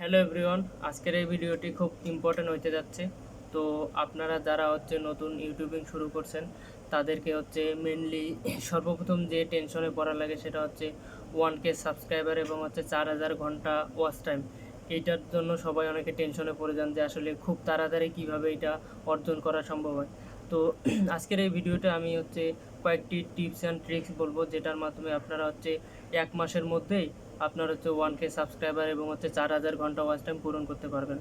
Hello everyone, আজকের এই ভিডিওটি খুব ইম্পর্টেন্ট হতে যাচ্ছে। তো আপনারা যারা হচ্ছে নতুন ইউটিউবিং শুরু করছেন, তাদেরকে হচ্ছে মেনলি সর্বপ্রথম যে টেনশনে পড়া লাগে সেটা হচ্ছে ওয়ান কে সাবস্ক্রাইবার এবং হচ্ছে চার হাজার ঘণ্টা ওয়াচ টাইম এইটার জন্য সবাই অনেকে টেনশনে পড়ে যান যে আসলে খুব তাড়াতাড়ি কীভাবে এটা অর্জন করা সম্ভব হয়। তো আজকের এই ভিডিওটা আমি হচ্ছে কয়েকটি টিপস অ্যান্ড ট্রিক্স বলব, যেটার মাধ্যমে আপনারা হচ্ছে এক মাসের মধ্যেই আপনার হচ্ছে ওয়ান কে সাবস্ক্রাইবার এবং হচ্ছে চার হাজার ঘণ্টা ওয়াচ টাইম পূরণ করতে পারবেন।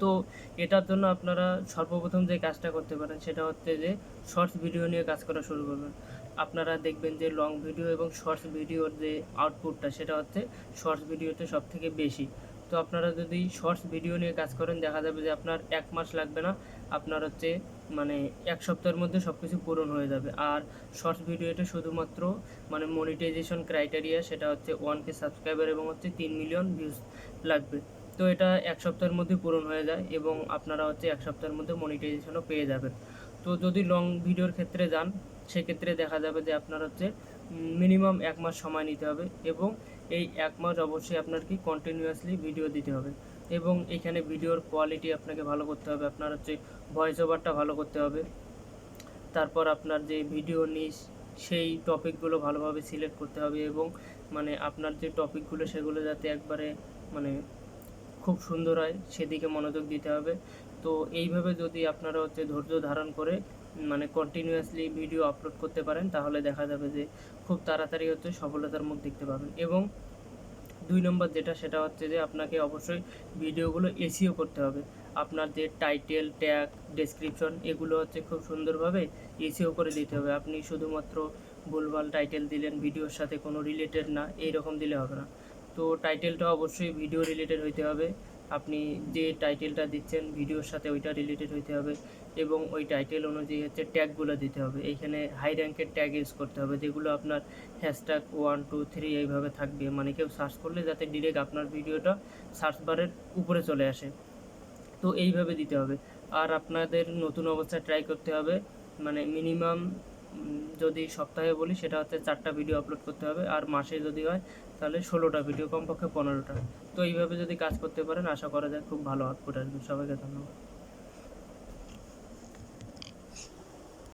তো এটার জন্য আপনারা সর্বপ্রথম যে কাজটা করতে পারেন, সেটা হচ্ছে যে শর্টস ভিডিও নিয়ে কাজ করা শুরু করবেন। আপনারা দেখবেন যে লং ভিডিও এবং শর্টস ভিডিওর যে আউটপুটটা সেটা হচ্ছে শর্টস ভিডিওতে সব থেকে বেশি। তো আপনারা যদি শর্টস ভিডিও নিয়ে কাজ করেন, দেখা যাবে যে আপনার এক মাস লাগবে না। আপনার হচ্ছে মানে এক সপ্তাহের মধ্যে সব কিছু পূরণ হয়ে যাবে। আর শর্টস ভিডিওতে শুধুমাত্র মানে মনিটাইজেশন ক্রাইটেরিয়া সেটা হচ্ছে ওয়ান কে সাবস্ক্রাইবার এবং হচ্ছে তিন মিলিয়ন ভিউজ লাগবে। তো এটা এক সপ্তাহের মধ্যে পূরণ হয়ে যায় এবং আপনারা হচ্ছে এক সপ্তাহের মধ্যে মনিটাইজেশনও পেয়ে যাবেন। তো যদি লং ভিডিওর ক্ষেত্রে যান, সেক্ষেত্রে দেখা যাবে যে আপনার হচ্ছে মিনিমাম এক মাস সময় নিতে হবে এবং এই এক মাস অবশ্যই আপনার কি কন্টিনিউয়াসলি ভিডিও দিতে হবে। এবং এখানে ভিডিওর কোয়ালিটি আপনাকে ভালো করতে হবে, আপনার হচ্ছে ভয়েস ওভারটা ভালো করতে হবে। তারপর আপনার যে ভিডিও নিস, সেই টপিকগুলো ভালোভাবে সিলেক্ট করতে হবে এবং মানে আপনার যে টপিকগুলো সেগুলো যাতে একবারে মানে খুব সুন্দর হয়, সেদিকে মনোযোগ দিতে হবে। তো এইভাবে যদি আপনারা হচ্ছে ধৈর্য ধারণ করে মানে কন্টিনিউয়াসলি ভিডিও আপলোড করতে পারেন, তাহলে দেখা যাবে যে খুব তাড়াতাড়ি হচ্ছে সফলতার মুখ দেখতে পাবেন এবং দুই নম্বর যেটা, সেটা হচ্ছে যে আপনাকে অবশ্যই ভিডিওগুলো এসিও করতে হবে। আপনার যে টাইটেল ট্যাগ ডেসক্রিপশন এগুলো হচ্ছে খুব সুন্দরভাবে এসিও করে দিতে হবে। আপনি শুধুমাত্র ভুলভাল টাইটেল দিলেন, ভিডিওর সাথে কোনো রিলেটেড না এই রকম দিলে হবে না। তো টাইটেলটা অবশ্যই ভিডিও রিলেটেড হইতে হবে। আপনি যে টাইটেলটা দিচ্ছেন ভিডিওর সাথে ওইটা রিলেটেড হইতে হবে এবং ওই টাইটেল অনুযায়ী হচ্ছে ট্যাগগুলো দিতে হবে। এইখানে হাই র্যাঙ্কের ট্যাগ ইউজ করতে হবে, যেগুলো আপনার হ্যাশট্যাগ ওয়ান টু থ্রি এইভাবে থাকবে। মানে কেউ সার্চ করলে যাতে ডিরেক্ট আপনার ভিডিওটা সার্চ বারের উপরে চলে আসে। তো এইভাবে দিতে হবে। আর আপনাদের নতুন অবস্থায় ট্রাই করতে হবে মানে মিনিমাম যদি সপ্তাহে বলি, সেটা হচ্ছে চারটা ভিডিও আপলোড করতে হবে। আর মাসে যদি হয়, তাহলে ষোলোটা ভিডিও কমপক্ষে পনেরোটা। তো এইভাবে যদি কাজ করতে পারেন, আশা করা যায় খুব ভালো আউটপুট আসবে। সবাইকে ধন্যবাদ।